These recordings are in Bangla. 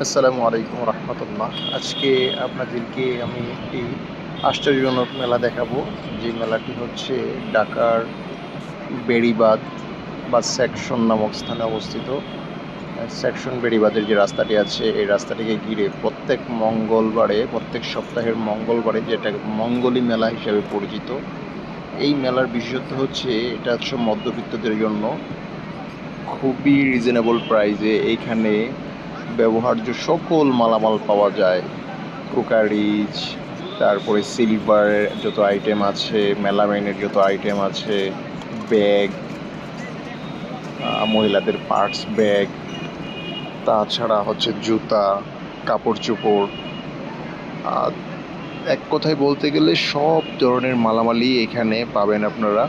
আসসালামু আলাইকুম রহমতুল্লাহ। আজকে আপনাদেরকে আমি একটি আশ্চর্যজনক মেলা দেখাবো। যে মেলাটি হচ্ছে ঢাকার বেড়িবাঁধ বা সেকশন নামক স্থানে অবস্থিত। সেকশন বেড়িবাঁধের যে রাস্তাটি আছে, এই রাস্তাটিকে ঘিরে প্রত্যেক মঙ্গলবারে, প্রত্যেক সপ্তাহের মঙ্গলবারে যেটা মঙ্গলী মেলা হিসেবে পরিচিত। এই মেলার বিশেষত্ব হচ্ছে, এটা হচ্ছে মধ্যবিত্তদের জন্য খুবই রিজনেবল প্রাইসে এইখানে ব্যবহার্য সকল মালামাল পাওয়া যায়। কুকারিজ তারপরে সিলভারের যত আইটেম আছে মেলামাইনের যত আইটেম আছে, ব্যাগ মহিলাদের পার্টস ব্যাগ তাছাড়া হচ্ছে জুতা, কাপড় চোপড়। এক কথায় বলতে গেলে সব ধরনের মালামালই এখানে পাবেন আপনারা।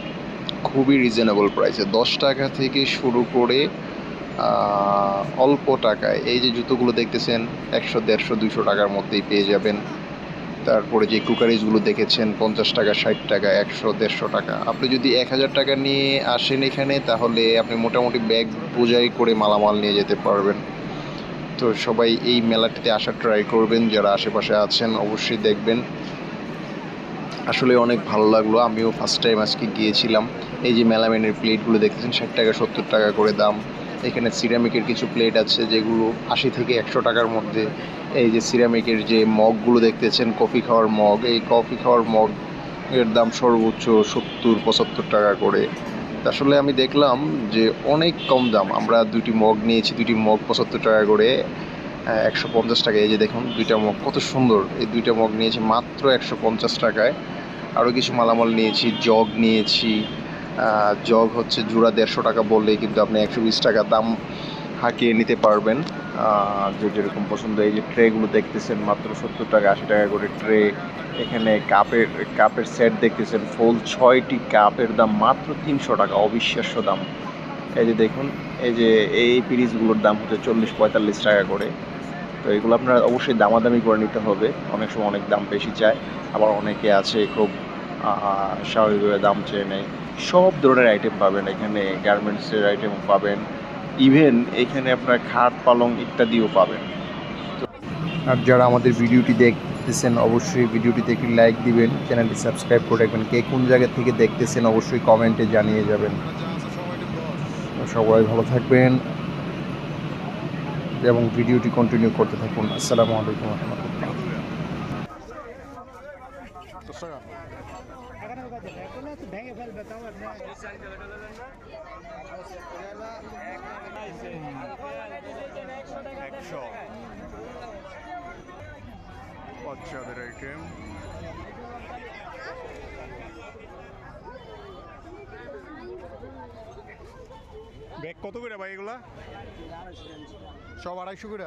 খুবই রিজনেবল প্রাইসে দশ টাকা থেকে শুরু করে অল্প টাকায়। এই যে জুতোগুলো দেখতেছেন, একশো, দেড়শো দুশো টাকার মধ্যেই পেয়ে যাবেন। তারপরে যে কুকারিজগুলো দেখেছেন, পঞ্চাশ টাকা, ষাট টাকা, একশো, দেড়শো টাকা। আপনি যদি এক হাজার টাকা নিয়ে আসেন এখানে, তাহলে আপনি মোটামুটি ব্যাগ বোঝাই করে মালামাল নিয়ে যেতে পারবেন। তো সবাই এই মেলাটিতে আসার ট্রাই করবেন। যারা আশেপাশে আছেন, অবশ্যই দেখবেন। আসলে অনেক ভালো লাগল। আমিও ফার্স্ট টাইম আজকে গিয়েছিলাম। এই যে মেলামেনের প্লেটগুলো দেখতেছেন, ষাট টাকা, সত্তর টাকা করে দাম। এখানে সিরামিকের কিছু প্লেট আছে যেগুলো আশি থেকে একশো টাকার মধ্যে। এই যে সিরামিকের যে মগগুলো দেখতেছেন কফি খাওয়ার মগ, এই কফি খাওয়ার মগ এর দাম সর্বোচ্চ সত্তর, পঁচাত্তর টাকা করে। আসলে আমি দেখলাম যে অনেক কম দাম। আমরা দুটি মগ নিয়েছি দুটি মগ পঁচাত্তর টাকা করে একশো পঞ্চাশ টাকা। এই যে দেখুন, দুইটা মগ, কত সুন্দর। এই দুইটা মগ নিয়েছি মাত্র একশো পঞ্চাশ টাকায়। আরও কিছু মালামাল নিয়েছি, জগ নিয়েছি জগ হচ্ছে জোড়া দেড়শো টাকা বললেই কিন্তু আপনি একশো বিশ টাকা দাম হাঁকিয়ে নিতে পারবেন। যে যেরকম পছন্দ, এই যে ট্রেগুলো দেখতেছেন, মাত্র সত্তর টাকা, আশি টাকা করে ট্রে এখানে কাপের কাপের সেট দেখতেছেন ফুল ছয়টি কাপের দাম মাত্র তিনশো টাকা, অবিশ্বাস্য দাম। এই যে দেখুন, এই যে এই পিরিজগুলোর দাম হচ্ছে চল্লিশ পঁয়তাল্লিশ টাকা করে। তো এগুলো আপনার অবশ্যই দামাদামি করে নিতে হবে। অনেক সময় অনেক দাম বেশি চায়, আবার অনেকে আছে খুব স্বাভাবিকভাবে দাম চেয়ে নেয়। সব ধরনের আইটেম পাবেন এখানে গার্মেন্টসের আইটেম পাবেন। ইভেন এখানে আপনার খাট, পালং ইত্যাদিও পাবেন। আর যারা আমাদের ভিডিওটি দেখতেছেন, অবশ্যই ভিডিওটিতে একটি লাইক দিবেন, চ্যানেলটি সাবস্ক্রাইব করে রাখবেন। কে কোন জায়গা থেকে দেখতেছেন, অবশ্যই কমেন্টে জানিয়ে যাবেন। সবাই ভালো থাকবেন এবং ভিডিওটি কন্টিনিউ করতে থাকুন। আসসালামু আলাইকুম রহমতুল্লাহ। ভেঙে ফেলবে, তাও একশো। বাচ্চাদের আইটেম ব্যাগ কত করে ভাই এগুলা? সব আড়াইশো করে?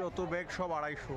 যত ব্যাগ সব আড়াইশো।